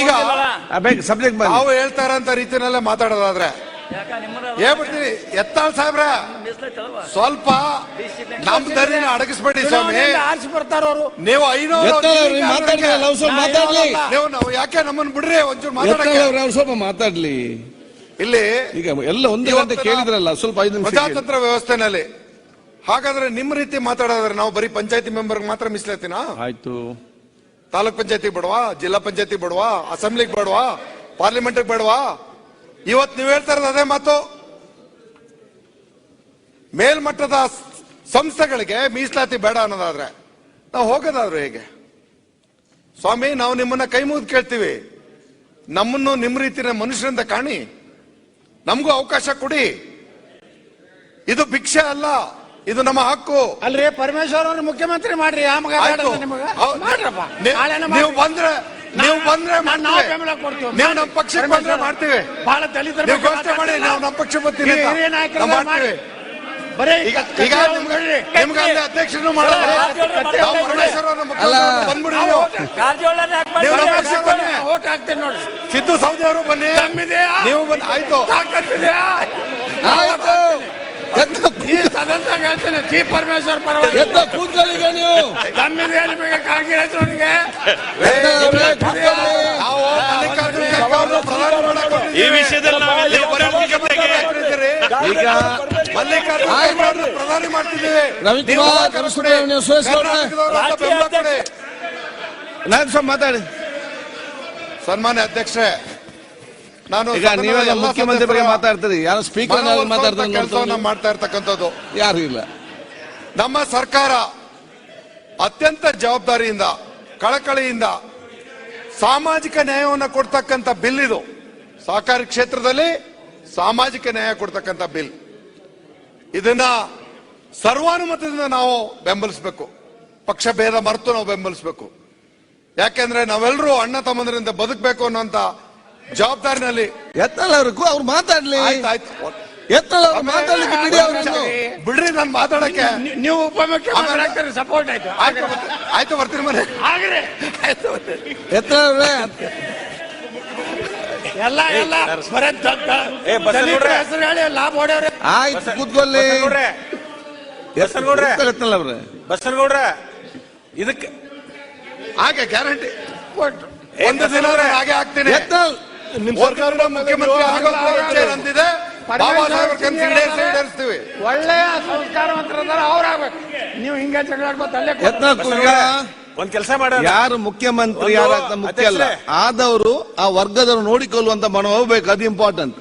ಈಗ ಸಬ್ಜೆಕ್ಟ್ ನಾವು ಹೇಳ್ತಾ ಇರೋಂತ ರೀತಿನಲ್ಲೇ ಮಾತಾಡೋದಾದ್ರೆ. ಹೇಳ್ಬಿಡ್ತೀನಿ. ಎತ್ತಾಳ್ ಸಾಹೇಬ್ರ. ಸ್ವಲ್ಪ ನಮ್ ದರಿನ ಅಡಗಿಸ್ಬೇಡಿ ಸ್ವಾಮಿ. ನೀವು ಐನೂರು ನೀವು ನಾವು ಯಾಕೆ ನಮ್ಮನ್ನ ಬಿಡ್ರಿ ಒಂಚೂರು ಮಾತಾಡಕ್ಕೆ. ಸ್ವಲ್ಪ ಮಾತಾಡ್ಲಿ. ಇಲ್ಲಿ ಈಗ ಎಲ್ಲ ಒಂದೇ ಗಂಟೆ ಕೇಳಿದ್ರಲ್ಲ ಸ್ವಲ್ಪ ಐದು. ಪ್ರಜಾತಂತ್ರ ವ್ಯವಸ್ಥೆನಲ್ಲಿ ಹಾಗಾದ್ರೆ ನಿಮ್ ರೀತಿ ಮಾತಾಡೋದ್ರೆ ನಾವು ಬರೀ ಪಂಚಾಯತಿ ಮೆಂಬರ್ ಮಾತ್ರ ಮೀಸಲಾತಿನ ಆಯ್ತು. ತಾಲೂಕ್ ಪಂಚಾಯತಿ ಬೇಡವಾ, ಜಿಲ್ಲಾ ಪಂಚಾಯತಿ ಬೇಡವಾ, ಅಸೆಂಬ್ಲಿಗೆ ಬೇಡವಾ ಪಾರ್ಲಿಮೆಂಟ್ ಬೇಡವಾ? ಇವತ್ ನೀವ್ ಹೇಳ್ತಾ ಇರೋದು ಅದೇ ಮಾತು. ಮೇಲ್ಮಟ್ಟದ ಸಂಸ್ಥೆಗಳಿಗೆ ಮೀಸಲಾತಿ ಬೇಡ ಅನ್ನೋದಾದ್ರೆ, ನಾವು ಹೋಗೋದಾದ್ರೆ ಹೇಗೆ? ಸ್ವಾಮಿ, ನಾವು ನಿಮ್ಮನ್ನ ಕೈ ಮುಗಿದು ಕೇಳ್ತೀವಿ. ನಮ್ಮನ್ನು ನಿಮ್ಮ ರೀತಿಯ ಮನುಷ್ಯರಿಂದ ಕಾಣಿ. ನಮಗೂ ಅವಕಾಶ ಕೊಡಿ. ಇದು ಭಿಕ್ಷೆ ಅಲ್ಲ. ಇದು ನಮ್ಮ ಹಕ್ಕು ಅಲ್ರಿ ಪರಮೇಶ್ವರ್ ಅವ್ರ ಮುಖ್ಯಮಂತ್ರಿ ಮಾಡ್ರಿ ಆಯ್ತು. ಹೌದು. ನೀವು. ಬಂದ್ರೆ ನೀವು ಬಂದ್ರೆ ನಾವ್- ಮಾಡ್ತೀವಿ. ನಮ್ಮ ಪಕ್ಷಕ್ಕೆ ಬಂದ್ರೆ ಮಾಡ್ತೀವಿ ಬಹಳ ದಲಿತರ ನೀವು ಬಗ್ಗೆ ಘೋಷಣೆ ಮಾಡಿ ಮಾತಾಡ್ತಿಲ್ಲ. ನಾವು ನಮ್ಮ ಪಕ್ಷ ಬರ್ತೀವಿ ಅಂತ. ಹಿರಿಯ ನಾವು ಮಾಡ್ತೀವಿ ಬರೀ ಈಗ ಈಗ ನಿಮ್ಗೆ. ನಿಮ್ಗೆ ಅಲ್ಲಿ ಮಾಡಲ್ಲ ಕತ್ತಿ ನಾವು ಅವ್ರು ಪರಮೇಶ್ವರ ಅವ್ರನ್ನ ಅಲ್ಲ. ಮುಖ್ಯಮಂತ್ರಿ ಬಂದ್ಬಿಡಿ ನೀವು. ನೀವು ನಮ್ಮ ಪಕ್ಷಕ್ಕೆ ಬನ್ನಿ. ಓಟ್ ಹಾಕ್ತೇನೆ ನೋಡಿ ಸಿದ್ದು ಸೌದಿ ಅವರು ಬನ್ನಿ ತಮ್ಮಿದೆಯಾ? ನೀವು ಬನ್ನಿ ಆಯ್ತು ತಾಕತ್ತಿದೆಯಾ? ಹೇಳ್ತೇನೆ ಚೀಫ್ ಪರಮೇಶ್ವರ್ ಪರವಾಗಿ ನೀವು ತಮ್ಮಿದೆ. ನಾವು ಮಲ್ಲಿಕಾರ್ಜುನ ಖರ್ಗೆ ಪ್ರಧಾನಿ ಈ ವಿಷಯದಲ್ಲಿ ನಾವೆಲ್ಲ. ಈಗ ಮಲ್ಲಿಕಾರ್ಜುನ ಖರ್ಗೆ ಪ್ರಧಾನಿ ಮಾಡ್ತಿದ್ದೀವಿ ರವಿಕುಮಾರ್. ಸುರೇಶ್. ಮಾತಾಡಿ ಸನ್ಮಾನ್ಯ ಅಧ್ಯಕ್ಷರೇ ನಾನು ಈಗ ನೀವೆಲ್ಲ ಮುಖ್ಯಮಂತ್ರಿ ಬಗ್ಗೆ ಮಾತಾಡ್ತೀರಿ. ಯಾರು ಸ್ಪೀಕರ್ ಮಾತಾಡ್ತಾರೆ ಮಾಡ್ತಾ ಇರ್ತಕ್ಕಂಥದ್ದು. ಯಾರು ಇಲ್ಲ. ನಮ್ಮ ಸರ್ಕಾರ ಅತ್ಯಂತ ಜವಾಬ್ದಾರಿಯಿಂದ ಕಳಕಳಿಯಿಂದ ಸಾಮಾಜಿಕ ನ್ಯಾಯವನ್ನು ಕೊಡ್ತಕ್ಕಂಥ ಬಿಲ್ ಇದು. ಸಹಕಾರಿ ಕ್ಷೇತ್ರದಲ್ಲಿ ಸಾಮಾಜಿಕ ನ್ಯಾಯ ಕೊಡ್ತಕ್ಕಂಥ ಬಿಲ್. ಇದನ್ನ ಸರ್ವಾನುಮತದಿಂದ ನಾವು ಬೆಂಬಲಿಸಬೇಕು. ಪಕ್ಷ ಭೇದ ಮರೆತು ನಾವು ಬೆಂಬಲಿಸಬೇಕು. ಯಾಕೆಂದ್ರೆ ನಾವೆಲ್ಲರೂ ಅಣ್ಣ ತಮ್ಮಂದರಿಂದ ಬದುಕಬೇಕು ಅನ್ನೋಂತ ಜವಾಬ್ದಾರಿನಲ್ಲಿ. ಎತ್ತಲ್ಲ ಅವ್ರು ಕೂ- ಅವ್ರು ಮಾತಾಡ್ಲಿ. ಆಯ್ತು ಆಯ್ತು. ಎತ್ತಲ್ಲ ಅವ್ರು ಮಾತಾಡ್ಲಿಕ್ಕೆ ಬಿಡಿ ಅವ್ರನ್ನು. ಬಿಡ್ರಿ ನಾನು ಮಾತಾಡಕ್ಕೆ. ನೀ- ನೀವು ಉಪಮುಖ್ಯಮಂತ್ರಿ ಸಪೋರ್ಟ್ ಆಯ್ತು. ಆಯ್ತು ಬರ್ತೀನಿ. ಆಯ್ತು ಬರ್ತೀನಿ ಮನೆ. ಆಗ್ರಿ ಆಯ್ತು ಬರ್ತೀನಿ. ಎತ್ತಲ್ಲ ಅವ್ರೆ ಎಲ್ಲ. ಎಲ್ಲ ಬರೇ ಏ. ದಲಿತರ ಹೆಸರು ಹೇಳಿ ಲಾಭ ಹೊಡೆಯವ್ರೆ. ಆಯ್ತು ಕೂತ್ಕೊಳ್ಳಿ. ಬಸನಗೌಡ್ರೆ ಬಸನಗೌಡ್ರೆ ಕೂತ್ಕೊಳ್ಳಿ ಎತ್ತಲ್ಲ ಅವ್ರೆ ಬಸನಗೌಡ್ರ ಇದಕ್ಕೆ ಹಾಗೆ ಗ್ಯಾರಂಟಿ. ಕೊಟ್ರು ಒಂದು ದಿನ ನಾನು ಹಾಗೆ ಆಗ್ತೀನಿ. ಎತ್ತಲ್ ನಿಮ್ ಸರ್ಕಾರದ ಮುಖ್ಯಮಂತ್ರಿ ಅಂತಿದೆ ಬಾಬಾ ಸಾಹೇಬ್ ಈಡೇರಿಸ್ತೀವಿ ಒಳ್ಳೆಯ ಸಂಸ್ಕಾರವಂತರ ಅವ್ರಾಗ್ಬೇಕು ನೀವು ಹಿಂಗೆ ಜಗಳಾಡ್ಬೋದು ಅಲ್ಲೇ. ಒಂದ್ ಕೆಲಸ ಮಾಡ ಯಾರು ಮುಖ್ಯಮಂತ್ರಿ ಯಾರು ಮುಖ್ಯ ಅಲ್ಲ. ಆದವರು ಆ ವರ್ಗದವರು ನೋಡಿಕೊಳ್ಳುವಂತ ಮನೋಭಾವ ಬೇಕು ಅದು ಇಂಪಾರ್ಟೆಂಟ್